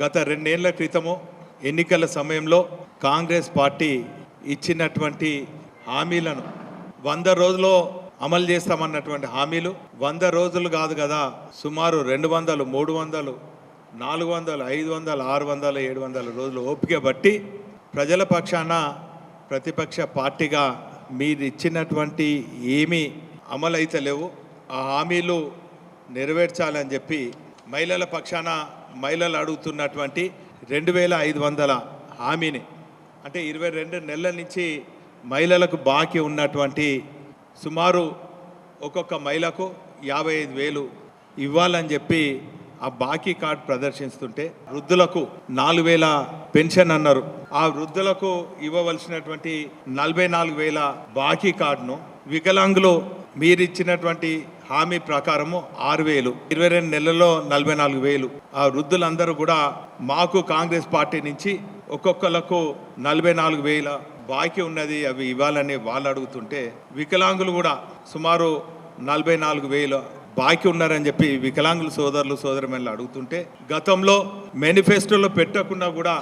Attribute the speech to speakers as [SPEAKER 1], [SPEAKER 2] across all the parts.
[SPEAKER 1] గత రెండేళ్ళ క్రితము ఎన్నికల సమయంలో కాంగ్రెస్ పార్టీ ఇచ్చినటువంటి హామీలను వంద రోజుల్లో అమలు చేస్తామన్నటువంటి హామీలు వంద రోజులు కాదు కదా సుమారు రెండు వందలు మూడు వందలు నాలుగు వందలు ఐదు వందలు ఆరు వందలు ఏడు వందల రోజులు ఓపిక బట్టి ప్రజల పక్షాన ప్రతిపక్ష పార్టీగా మీరు ఇచ్చినటువంటి ఏమీ అమలైతే లేవు ఆ హామీలు నెరవేర్చాలని చెప్పి మహిళల పక్షాన మహిళలు అడుగుతున్నటువంటి రెండు వేల ఐదు వందల హామీని అంటే ఇరవై రెండు నెలల నుంచి మహిళలకు బాకీ ఉన్నటువంటి సుమారు ఒక్కొక్క మహిళకు యాభై ఐదు వేలు ఇవ్వాలని చెప్పి ఆ బాకీ కార్డ్ ప్రదర్శిస్తుంటే వృద్ధులకు నాలుగు వేల పెన్షన్ అన్నారు. ఆ వృద్ధులకు ఇవ్వవలసినటువంటి నలభై నాలుగు వేల బాకీ కార్డును వికలాంగులు మీరిచ్చినటువంటి హామీ ప్రకారము ఆరు వేలు ఇరవై రెండు నెలల్లో నలభై నాలుగు వేలు. ఆ వృద్ధులందరూ కూడా మాకు కాంగ్రెస్ పార్టీ నుంచి ఒక్కొక్కలకు నలభై నాలుగు వేల బాకీ ఉన్నది అవి ఇవ్వాలని వాళ్ళు అడుగుతుంటే వికలాంగులు కూడా సుమారు నలభై నాలుగు వేలు బాకీ ఉన్నారని చెప్పి వికలాంగుల సోదరులు సోదరమని అడుగుతుంటే గతంలో మేనిఫెస్టోలో పెట్టకుండా కూడా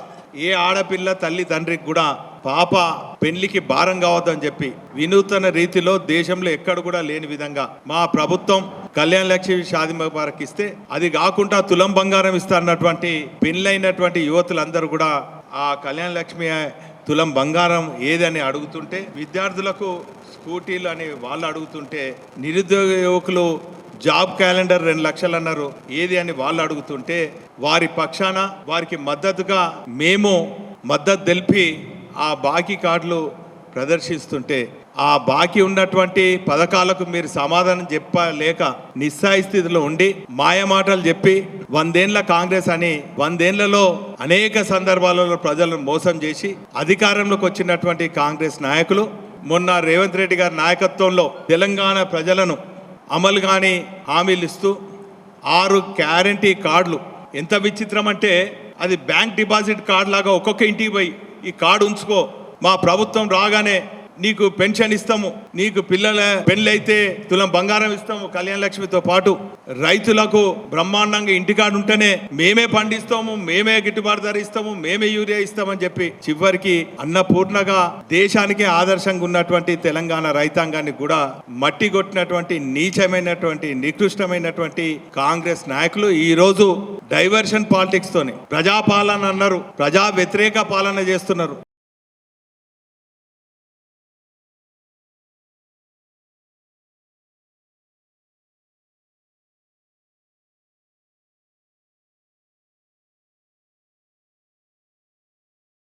[SPEAKER 1] ఏ ఆడపిల్ల తల్లి తండ్రికి కూడా పాప పెళ్ళికి భారం కావద్దని చెప్పి వినూతన రీతిలో దేశంలో ఎక్కడ కూడా లేని విధంగా మా ప్రభుత్వం కళ్యాణ లక్ష్మి షాది ముబారక్ ఇస్తే అది కాకుండా తులం బంగారం ఇస్తారన్నటువంటి పెళ్ళైనటువంటి యువతులందరూ కూడా ఆ కళ్యాణ లక్ష్మి తులం బంగారం ఏదని అడుగుతుంటే విద్యార్థులకు స్కూటీలు అని వాళ్ళు అడుగుతుంటే నిరుద్యోగ యువకులు జాబ్ క్యాలెండర్ రెండు లక్షలు అన్నారు. ఏది అని వాళ్ళు అడుగుతుంటే వారి పక్షాన వారికి మద్దతుగా మేము మద్దతు తెలిపి ఆ బాకీ కార్డులు ప్రదర్శిస్తుంటే ఆ బాకీ ఉన్నటువంటి పథకాలకు మీరు సమాధానం చెప్పలేక నిస్సాయి స్థితిలో ఉండి మాయమాటలు చెప్పి వందేండ్ల కాంగ్రెస్ అని వందేండ్లలో అనేక సందర్భాలలో ప్రజలను మోసం చేసి అధికారంలోకి వచ్చినటువంటి కాంగ్రెస్ నాయకులు మొన్న రేవంత్ రెడ్డి గారి నాయకత్వంలో తెలంగాణ ప్రజలను అమలు కాని హామీలు ఇస్తూ ఆరు గ్యారంటీ కార్డులు. ఎంత విచిత్రం అంటే అది బ్యాంక్ డిపాజిట్ కార్డు లాగా ఒక్కొక్క ఇంటికి పోయి ఈ కార్డు ఉంచుకో. మా ప్రభుత్వం రాగానే నీకు పెన్షన్ ఇస్తాము నీకు పిల్లల పెళ్ళైతే తులం బంగారం ఇస్తాము కళ్యాణ లక్ష్మితో పాటు. రైతులకు బ్రహ్మాండంగా ఇంటికాడు ఉంటేనే మేమే పండిస్తాము మేమే గిట్టుబాటు ధర ఇస్తాము మేమే యూరియా ఇస్తామని చెప్పి చివరికి అన్నపూర్ణగా దేశానికి ఆదర్శంగా ఉన్నటువంటి తెలంగాణ రైతాంగాన్ని కూడా మట్టి కొట్టినటువంటి నీచమైనటువంటి నికృష్టమైనటువంటి కాంగ్రెస్ నాయకులు ఈ రోజు డైవర్షన్ పాలిటిక్స్ తోని ప్రజాపాలన అన్నారు ప్రజా వ్యతిరేక పాలన చేస్తున్నారు.